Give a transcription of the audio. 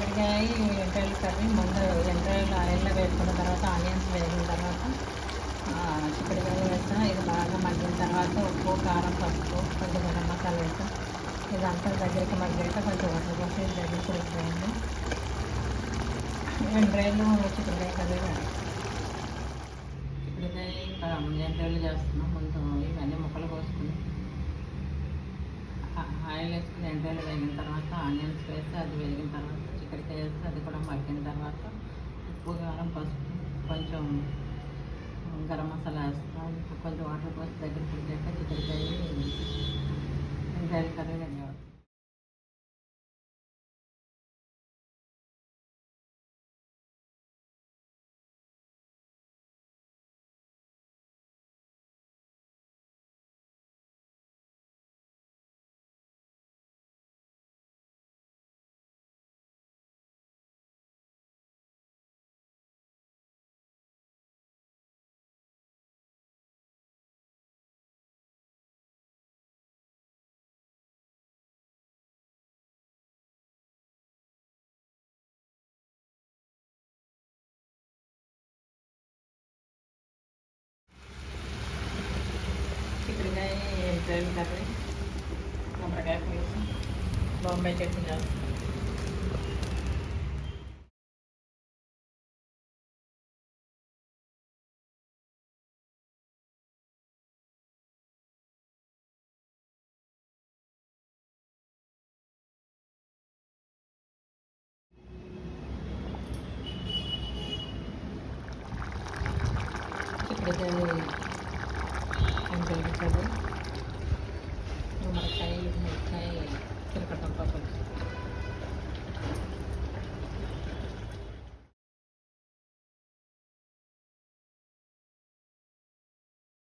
చిక్కుడుకాయ ఎంట్రాయిల్ కర్రీ ముందు ఎంట్రాయిల్ ఆయిల్లో వేసుకున్న తర్వాత ఆనియన్స్ వేసిన తర్వాత ఆ, చిక్కుడుకాయ వేస్తాం ఇది బాగా మగ్గిన తర్వాత ఉప్పు కారం పసుపు కొంచెం గరం మసాలా వేస్తాం ఇదంతా దగ్గరికి మగ్గాక కొంచెం వాటర్ పోసి దగ్గరికి ఉడికిపోయింది ఎంట్రాయిల్ చిక్కుడుకాయ కర్రీ రెడీ. చిక్కుడుకాయ ఎంట్రాయిల్ చేస్తున్నాం. కొంచెం ఇవన్నీ ముక్కలు ఆయిల్ వేసుకుని ఎండ్రాయిలు వేగిన తర్వాత ఆనియన్స్ వేసి అది వేగిన తర్వాత చిక్కడికాయ వేసి అది కూడా మగ్గిన తర్వాత ఉప్పు కారం పసుపు కొంచెం గరం మసాలా వేస్తాం. కొంచెం వాటర్ పోసి దగ్గర పుట్టాక చిక్కడికాయ ఎండ్రాయిల entrevistate. Compra que después. Vamos a ver qué Bence tabii.